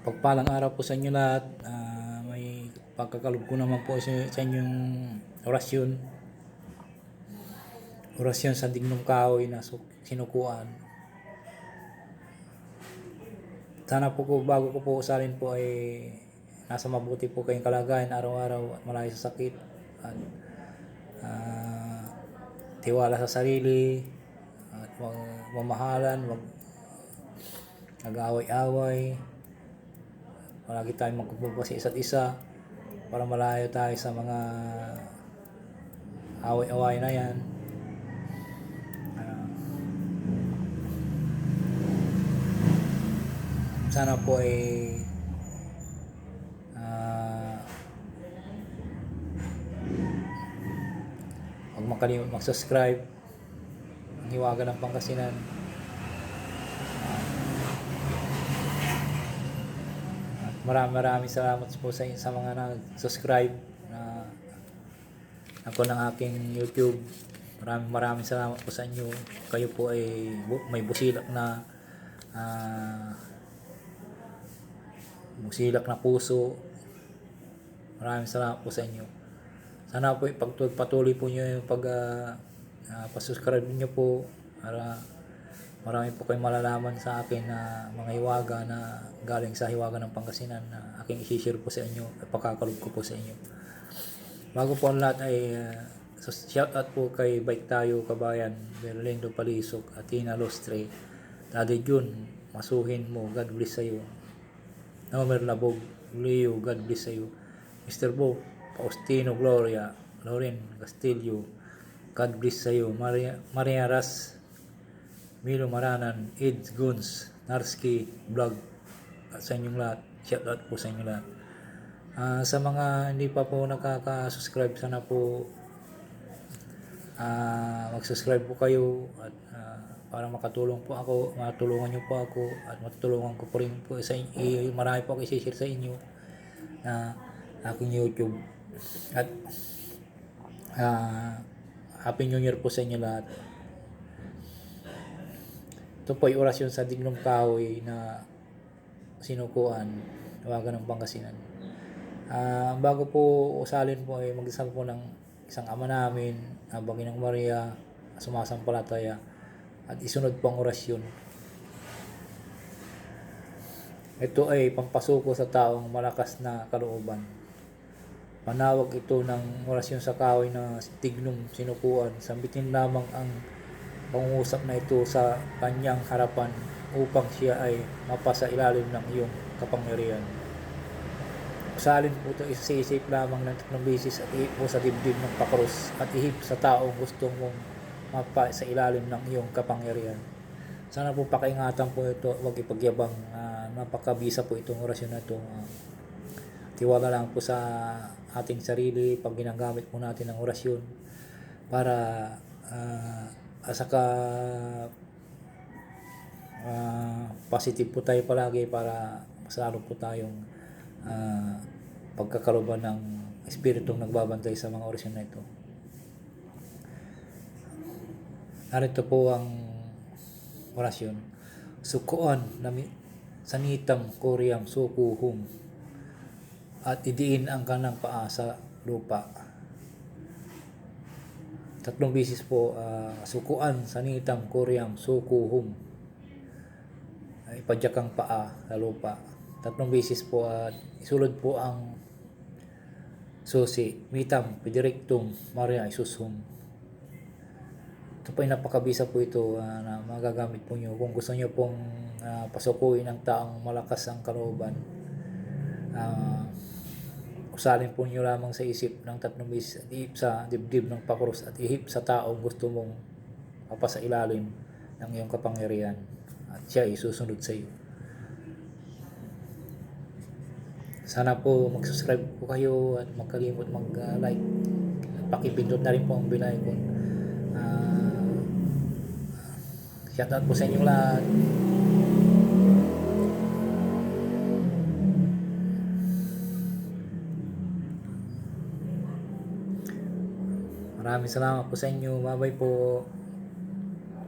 Pagpalang araw po sa inyo lahat. Ah, may pagkakalog ko naman po sa, sa inyong orasyon. Orasyon sa dignong kahoy na sinukuan. Sana po ko, bago ko po usalin po ay nasa mabuti po kayong kalagayan araw-araw at malayo sa sakit. At ah, tiwala sa sarili at wag mamahalan, wag nag-away-away. Palagi tayong magkumpulpa sa isa't isa para malayo tayo sa mga away-away na yan. Ah, sana po ay ah, huwag makalimut mag-subscribe ang hiwaga ng Pangasinan maraming maraming salamat po sa, sa mga nag-subscribe na ako ng aking YouTube. Maraming maraming salamat po sa inyo. Kayo po ay may busilak na ah, busilak na puso. Maraming salamat po sa inyo. Sana po patuloy po nyo yung pag ah, ah, pasubscribe niyo po para marami po kayong malalaman sa akin na mga hiwaga na galing sa hiwaga ng Pangasinan na aking isi-share po sa inyo at pagkakalog ko po sa inyo. Bago po ang lahat ay uh, shout out po kay Bike Tayo Kabayan, Berlindo Palisok, Atina Lostre, Daddy Jun, Masuhin mo, God bless sa iyo. Nomer Labog, Leo, God bless sa iyo. Mr. Bo, Faustino Gloria, Loren Castillo, God bless sa iyo. Maria, Maria Ras, Milo Maranan, Eds Guns, Narski, Vlog, sa inyong lahat. Shout out po sa inyong lahat. Ah, sa mga hindi pa po nakaka-subscribe, sana po ah, mag-subscribe po kayo at ah, para makatulong po ako, matulungan niyo po ako at matutulungan ko po rin po sa inyo, marami po ako i-share sa inyo na aking YouTube. At ah, Happy New Year po sa inyo lahat. Ito po ay orasyon sa dignong kahoy na sinukuan, tawagan ng Pangasinan. Ah, bago po usalin po ay magdasal po ng isang ama namin, habang Inang Maria, sumasampalataya, at isunod po ang orasyon. Ito ay pampasuko sa taong malakas na kalooban. Panawag ito ng orasyon sa kahoy na tignong sinukuan. Sambitin lamang ang pangungusap na ito sa kanyang harapan upang siya ay mapasa ilalim ng iyong kapangyarihan. Salin po ito isisip lamang ng tatlong bisis at ihip sa dibdib ng pakros at ihip sa taong gusto mong mapa sa ilalim ng iyong kapangyarihan. Sana po pakaingatan po ito, huwag ipagyabang. Ah, napakabisa po itong orasyon na ito. Ah, tiwala lang po sa ating sarili pag ginagamit po natin ang orasyon para ah, asaka ah, positive po tayo palagi para mas po tayong ah, pagkakaroban ng espiritong nagbabantay sa mga orasyon na ito. Narito po ang orasyon. Sukuan nami sanitam koryam sukuhum at idiin ang kanang paa sa lupa. Tatlong bisis po, ah, sukuan sanitam koryam sukuhum. Ay, Ipadyak ang paa sa lupa. Tatlong bisis po at isulod po ang susi. Mitam, pidirectum, Maria isushum. Ito po napakabisa po ito ah, na magagamit po nyo kung gusto nyo pong ah, pasukuin ang taong malakas ang kalooban. Ah, usalin po nyo lamang sa isip ng tatlong bisis at ihip sa dibdib ng pakrus at ihip sa taong gusto mong mapasa ng iyong kapangyarihan at siya ay susunod sa iyo. Sana po mag-subscribe po kayo at magkalimot mag-like. At pakipindot na rin po ang bilay kung uh, shoutout po sa inyong lahat. Maraming salamat po sa inyo. Bye-bye po.